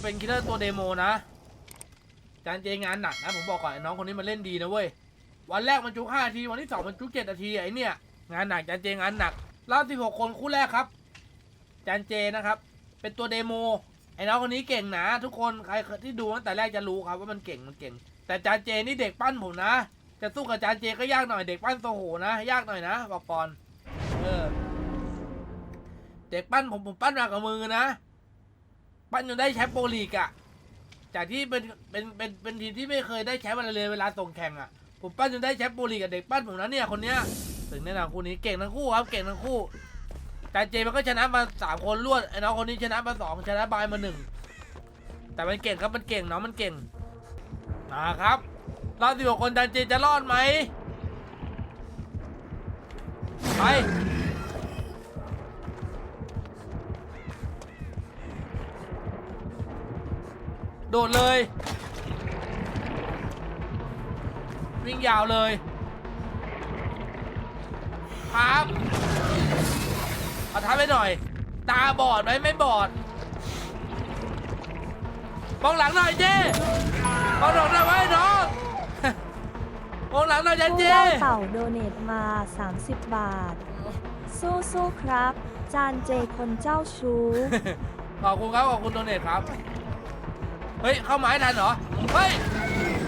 จะเป็นคิลเลอร์ตัวเดโมนะจานเจงานหนักนะผมบอกก่อนไอ้น้องคนนี้มันเล่นดีนะเว้ยวันแรกมันจุกห้านาทีวันที่สองมันจุกเจ็ดนาทีไอ้เนี่ยงานหนักจานเจงานหนักรอบที่หกคนคู่แรกครับจานเจนะครับ เป็นตัวเดโมไอ้น้องคนนี้เก่งนะทุกคนใครที่ดูตั้งแต่แรกจะรู้ครับว่ามันเก่งมันเก่ง แต่จานเจนี่เด็กปั้นผมนะ จะสู้กับจานเจก็ยากหน่อยเด็กปั้นโซโหนะยากหน่อยนะบอกก่อนเออเด็กปั้นผมผมปั้นมากับมือนะ ปั้นจนได้แชมป์โปรลีกอะจากที่เป็นเป็นเป็นเป็นทีมที่ไม่เคยได้แชมป์อะไรเลยเวลาส่งแข่งอะผมปั้นจนได้แชมป์โปรลีกกับเด็กปั้นผมนะเนี่ยคนเนี้ยถึงแน่นอนคู่นี้เก่งทั้งคู่ครับเก่งทั้งคู่จานเจมันก็ชนะมาสามคนรวดไอ้น้องคนนี้ชนะมาสองชนะบายมาหนึ่งแต่มันเก่งครับมันเก่งน้องมันเก่งมาครับรอบสิบหกคนจานเจจะรอดไหมไป โดดเลย วิ่งยาวเลยครับเอาท้ายไปหน่อย ตาบอดไหมไม่บอดมองหลังหน่อยเจ้มองหลังหน่อยไว้น้องมองหลังหน่อยเจ้ผู้เจ้เล่าเต่าโดเนตมา 30 บาท สู้สู้ๆครับ จานเจคนเจ้าชู้ขอบคุณครับขอบคุณโดเนทครับ เฮ้ย เข้าไม้ทันเหรอ เฮ้ย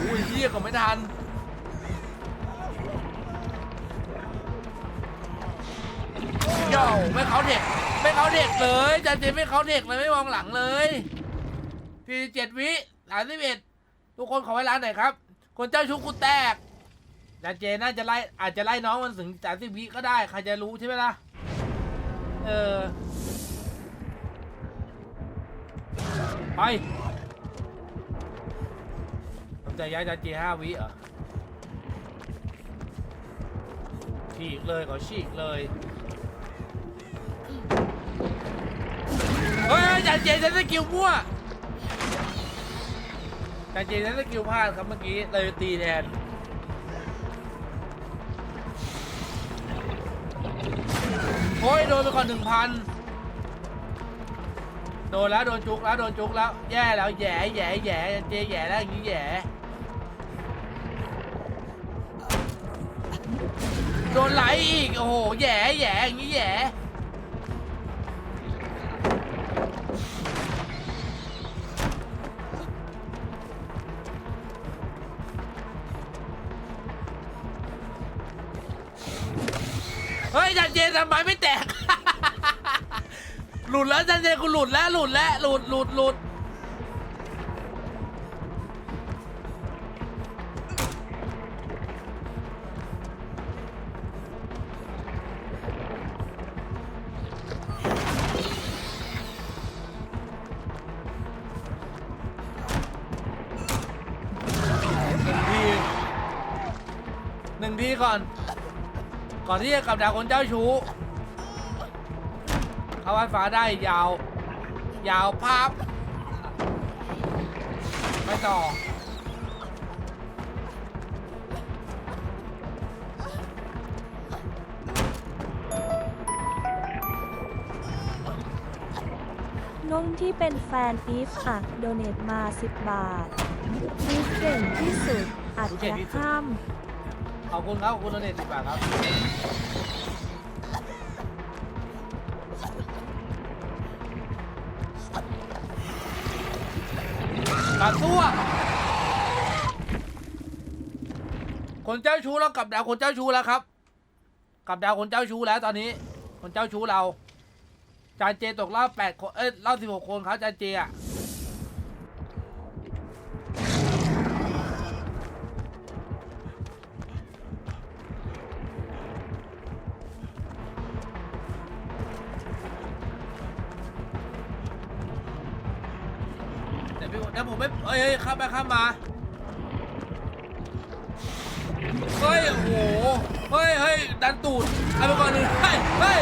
อุ้ยเฮียก็ไม่ทัน โย่ไม่เขาเด็ก ไม่เขาเด็กเลยจันเจไม่เขาเด็กเลยไม่มองหลังเลยสี่เจ็ดวิสามสิบเอ็ดทุกคนขอเวลาหน่อยครับ คนเจ้าชู้กูแตกจันเจน่าจะไล่อาจจะไล่น้องมันถึงสามสิบวิก็ได้ใครจะรู้ใช่ไหมล่ะ เออ ไป จะย้ายจากเจห้าวิเหรอฉีกเลยขอฉีกเลยเฮ้ยจานเจใช้สกิลมั่วจานเจใช้สกิลพลาดครับเมื่อกี้เลยตีแทนโอ้ยโดนไปก่อนหนึ่งพันโดนแล้วโดนจุกแล้วโดนจุกแล้วแย่แล้วแย่แย่แย่เจแย่แล้วอย่างนี้แย่ โดนไหลอีก โอ้โหแย่แย่อย่างนี้แย่เฮ้ยจันเจนทำไมไม่แตก หลุดแล้วจันเจนกูหลุดแล้วหลุดแล้วหลุดหลุดหลุด ก่อน ก่อนที่จะกลับดาวคนเจ้าชู้เข้าวันฟ้าได้ยาว ยาวภาพไปต่อนุ่มที่เป็นแฟนอีฟอัดโดเนตมา 10 บาทอีฟเก่งที่สุดอัดจะห้าม ขอบคุณครับขอบคุณโดเนทสิบบาทครับตัดตัวคนเจ้าชู้เรากลับดาวคนเจ้าชู้แล้วครับกลับดาวคนเจ้าชู้แล้วตอนนี้ คนเจ้าชู้เรา จานเจตกรอบแปดคนเอ้ยรอบสิบหกคนครับจานเจอะ พี่เดี๋ยวผมไม่เอ้ยเฮ้ยข้ามไปข้ามมาเฮ้ยโอ้โหเฮ้ยเฮ้ยดันตูดเอาไปก่อนหนึ่งเฮ้ยเฮ้ย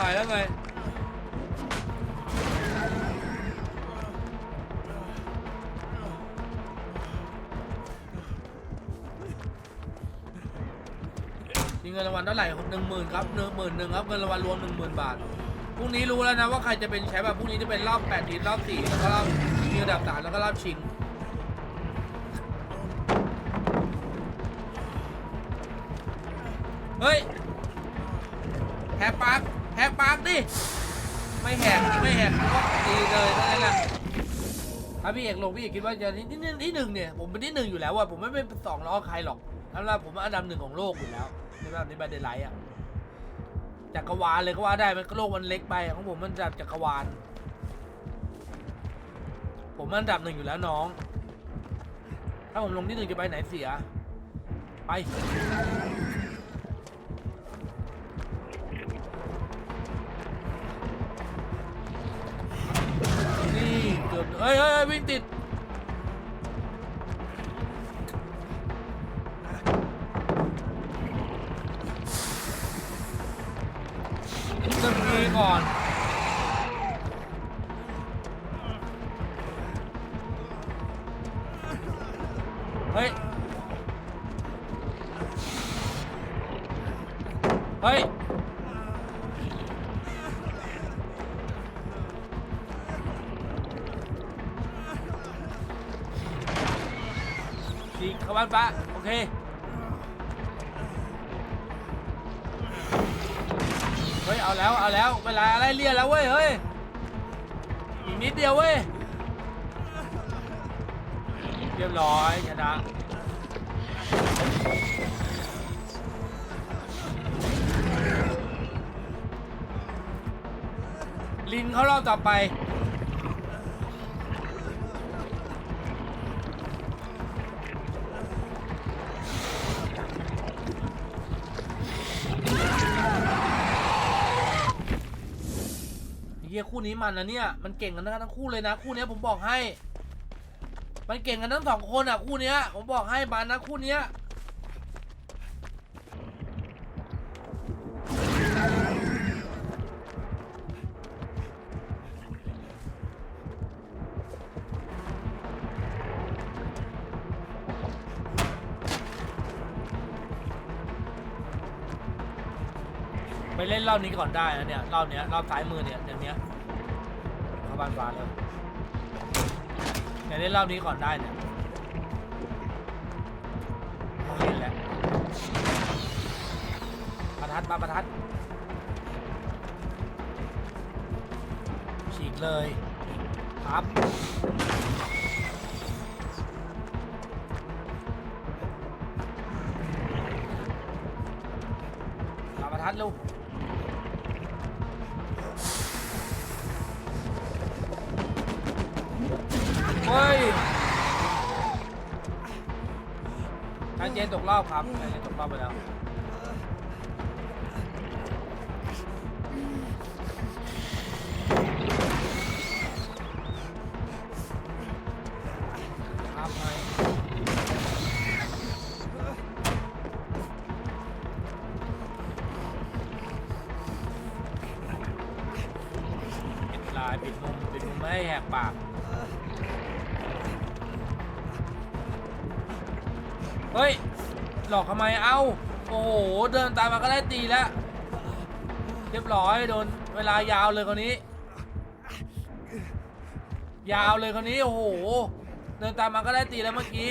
หายแล้วไงมีเงินรางวัลเท่าไหร่หนึ่งหมื่นครับหนึ่งหมื่นหนึ่งครับเงินรางวัลรวมหนึ่งหมื่นบาทพรุ่งนี้รู้แล้วนะว่าใครจะเป็นแชมป์แบบพรุ่งนี้จะเป็นรอบแปดทีมรอบสี่แล้วก็รอบ ดับสามแล้วก็รอบชิงเฮ้ยแหกปากแหกปากดิ ไม่แหกไม่แหกก็ดีเลยนั่นแหละถ้าพี่เอกลงพี่เอกคิดว่าจะที่ที่ที่หนึ่งเนี่ยผมเป็นที่หนึ่งอยู่แล้วว่าผมไม่เป็นสองล้อใครหรอกแล้วาผมอันดับหนึ่งของโลกอยู่แล้วในแบบในบันเดไลท์อะจักรวาลเลยก็ว่าได้มันก็โลกมันเล็กไปของผมมันจับจักรวาล ผมอันดับหนึ่งอยู่แล้วน้อง ถ้าผมลงที่หนึ่งจะไปไหนเสีย ไป นี่เกือบเฮ้ยเฮ้ยเฮ้ยวิ่งติด ดีเข้าบ้านปะโอเคเฮ้ยเอาแล้วเอาแล้วเวลาอะไรเรียนแล้วเว้ยเฮ้ยอีกนิดเดียวเว้ยเรียบร้อยชนะลินเขารอบต่อไป นี้มันนะเนี่ย มันเก่งกันทั้งคู่เลยนะ คู่นี้ผมบอกให้ มันเก่งกันทั้งสองคนอะคู่นี้ผมบอกให้บานนะคู่นี้ไปเล่นรอบนี้ก่อนได้นะเนี่ยรอบเนี้ยรอบซ้ายมือเนี่ยอย่างเนี้ยาบ้านฟ้าเลยเนี่ยเล่นรอบนี้ก่อนได้เนี่ยต้องเล่นแหละประทัดมาประทัดฉีกเลยครับมาประทัดลูก กรอบครับชาเจนตกรอบไปแล้วครับไปปิดลายปิดมุมปิดมุมไม่ให้แหกปากเฮ้ย หลอกทำไมเอ้า โอ้โห เดินตามมาก็ได้ตีแล้ว เรียบร้อยโดนเวลายาวเลยคนนี้ ยาวเลยคนนี้ โอ้โห เดินตามมาก็ได้ตีแล้วเมื่อกี้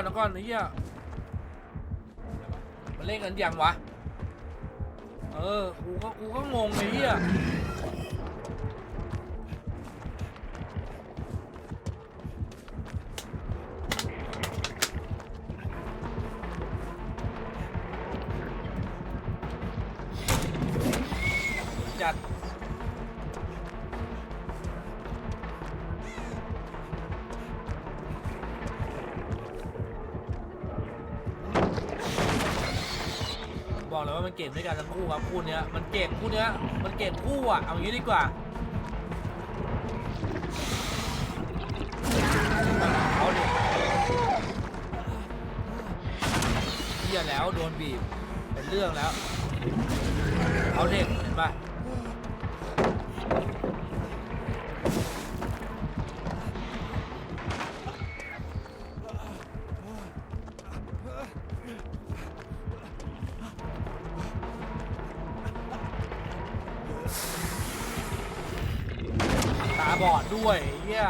ก่อนเดี๋ยวก่อนไอ้เหี้ยมันเล่นกันยังวะ เออ กูก็ กูก็งงไอ้เหี้ยันเก่งด้วยกันทั้งคู่ครับคู่เนี้ยมันเก่งคู่เนี้ยมันเก่งคู่อะเอางี้ดีกว่าเอาดิเฮียแล้วโดนบีบเป็นเรื่องแล้วเอาเด็กเห็นปะ บอดด้วยเฮีย